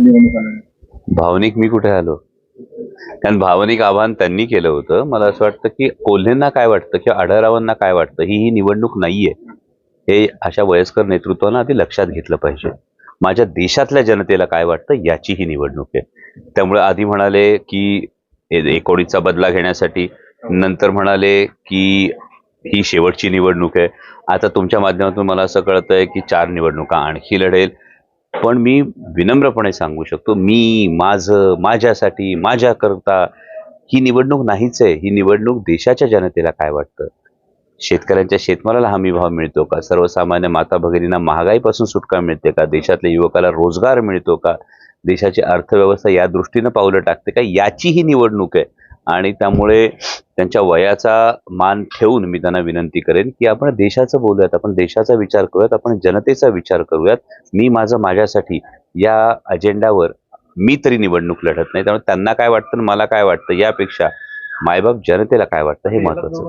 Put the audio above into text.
भावनिक मी कुठे आलो? कारण भावनिक आव्हान त्यांनी केलं होतं. मला असं वाटतं की कोल्हेंना काय वाटतं किंवा आढळरावांना काय वाटतं? ही ही निवडणूक नाहीये. हे अशा वयस्कर नेतृत्वानं आधी लक्षात घेतलं पाहिजे. माझ्या देशातल्या जनतेला काय वाटतं? याची ही निवडणूक आहे. त्यामुळे आधी म्हणाले की एकोणीसचा बदला घेण्यासाठी नंतर म्हणाले की ही शेवटची निवडणूक आहे. आता तुमच्या माध्यमातून मला असं कळतंय की चार निवडणुका आणखी लढेल. पण मी विनम्रपणे सांगू शकतो मी माझं माझ्यासाठी माझ्याकरता ही निवडणूक नाहीच आहे. ही निवडणूक देशाच्या जनतेला काय वाटतं? शेतकऱ्यांच्या शेतमालाला हमी भाव मिळतो का? सर्वसामान्य माता भगिनींना महागाईपासून सुटका मिळते का? देशातल्या युवकाला रोजगार मिळतो का? देशाची अर्थव्यवस्था या दृष्टीनं पावलं टाकते का? याची ही निवडणूक आहे. आणि त्यामुळे त्यांच्या वयाचा मान ठेवून मी त्यांना विनंती करेन की आपण देशाचं बोलूयात आपण देशाचा विचार करूयात आपण जनतेचा विचार करूयात. मी माझं माझ्यासाठी या अजेंडावर मी तरी निवडणूक लढत नाही. त्यामुळे त्यांना काय वाटतं मला काय वाटतं यापेक्षा मायबाप जनतेला काय वाटतं हे महत्वाचं.